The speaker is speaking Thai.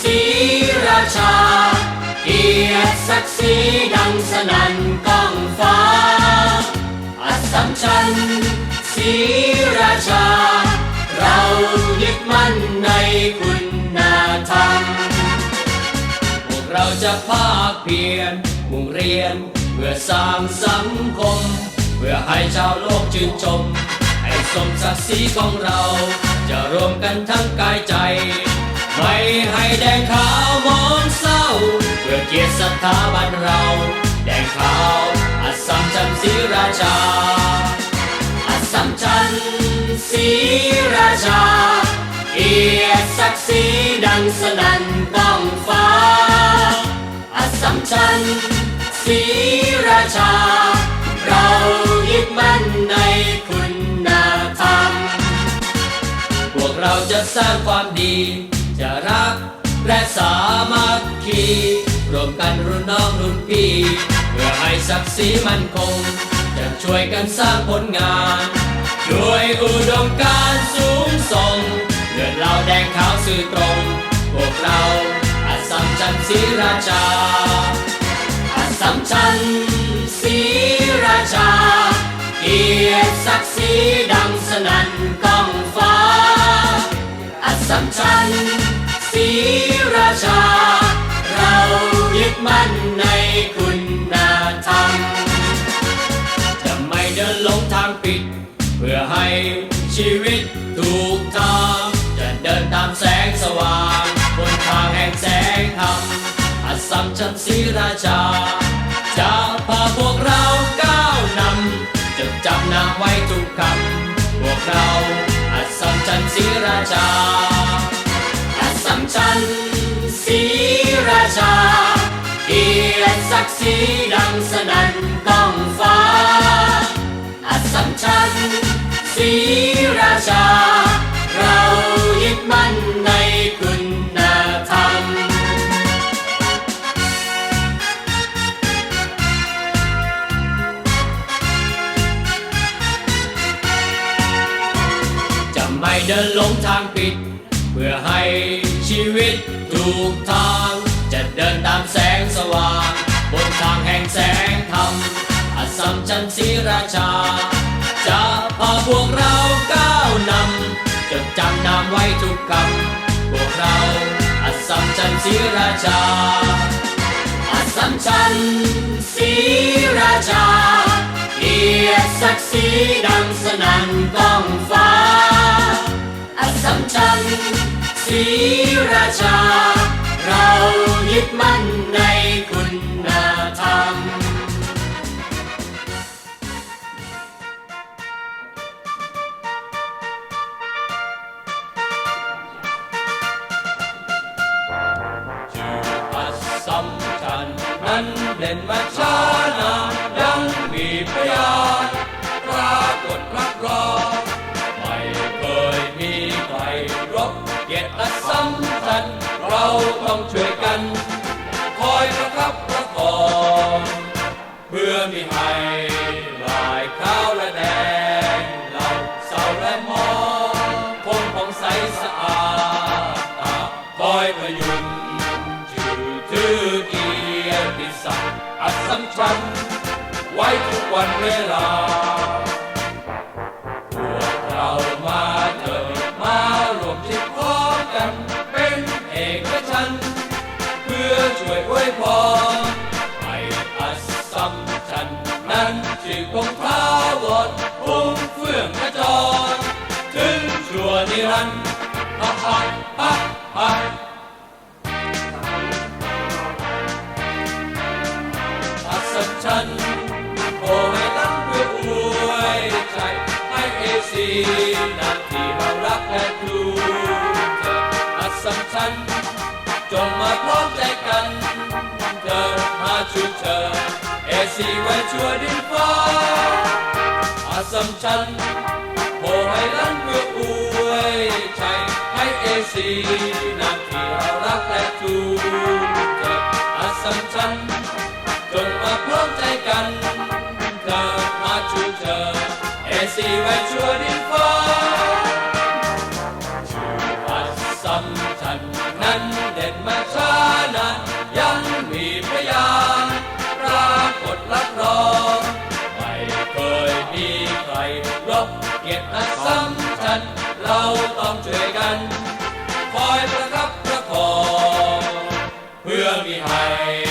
ศรีราชา เกียรติศักดิ์ศรีดังสนั่นก้องฟ้า อัศมชัญศรีราชา เรายึดมั่นในคุณธรรม พวกเราจะภาคเพียรมุ่งเรียน เพื่อสร้างสังคม เพื่อให้ชาวโลกชื่นชม ให้สมศักดิ์ศรีของเรา จะรวมกันทั้งกายใจ ไม่ให้แดงขาวมองเศร้า เพื่อเกียรติสถาบันเรา แดงขาวอัสสัมชัญศรีราชา อัสสัมชัญศรีราชา เกียรติศักดิ์ศรีดังสนั่นก้องฟ้า อัสสัมชัญศรีราชา เรายึดมั่นในคุณธรรม พวกเราจะสร้างความดี และสามัคคีรวมกันรุ่นน้องรุ่นพี่เพื่อให้ศักดิ์ศรีมั่นคง จะช่วยกันสร้างผลงานด้วยอุดมการสูงส่งเลือดเราแดงขาวสื่อตรง พวกเราอาสัมชัญศรีราชาอัสสัมชัญศรีราชา เกียรติศักดิ์ศรีดังสนั่นก้องฟ้าอัสสัมชัญศรี ชา เรายึดมั่นในคุณธรรม จะไม่เดินหลงทางผิด เพื่อให้ชีวิตถูกทางจะเดินตามแสงสว่างบนทางแห่งแสงธรรมอัสสัมชัญศรีราชา จะพาพวกเราก้าวนำจะจำนำไว้ทุกคำพวกเรา ดิ์ศรีดังสนั่นก้องฟ้า อัสสัมชัญศรีราชา เรายึดมั่นในคุณธรรม จะไม่เดินหลงทางผิด เพื่อให้ชีวิตถูกทาง จะเดินตามแสงสว่าง บนทางแห่งแสงธรรมอัสสัมชัญศรีราชา จะพาพวกเราก้าวนำจดจำนำไว้ทุกคำพวกเราอัสสัมชัญศรีราชา อัสสัมชัญศรีราชาเกียรติศักดิ์ศรีดังสนั่นก้องฟ้า อัสสัมชัญศรีราชา นั้นเด่นมาช้านานยังมีพยานปรากฏรับรองไม่เคยมีใครรบเกียรติอัสสัมชัญเราต้องช่วยกัน คอยประคับประคองเพื่อมีให้ลายขาวและแดงเราเศร้าและมองคงผ่องใสสะอาด ฉัน ไว้ทุกวันเวลา ให้เอซีนาที่เรารักและครูเธออัศชันจงมาพร้อมใจกันเธอมาชูเธอเอซีไว้ชั่วดินฟ้าอัศชันโอให้ตั้งเพื่ออวยใจให้เอซีนาที่เรารักและครูเธออัศชันจงมาพร้อมใจกันเกิดมาชูเธอ เอซีไว้ชั่วดินฟ้าชื่ออัศสัมชัญนั้นเด่นมาช้านานยังมีพยานปรากฏรับรองไม่เคยมีใครรบเกียรติอัศมจันเราต้องช่วยกัน คอยประคับประคองเพื่อมีให้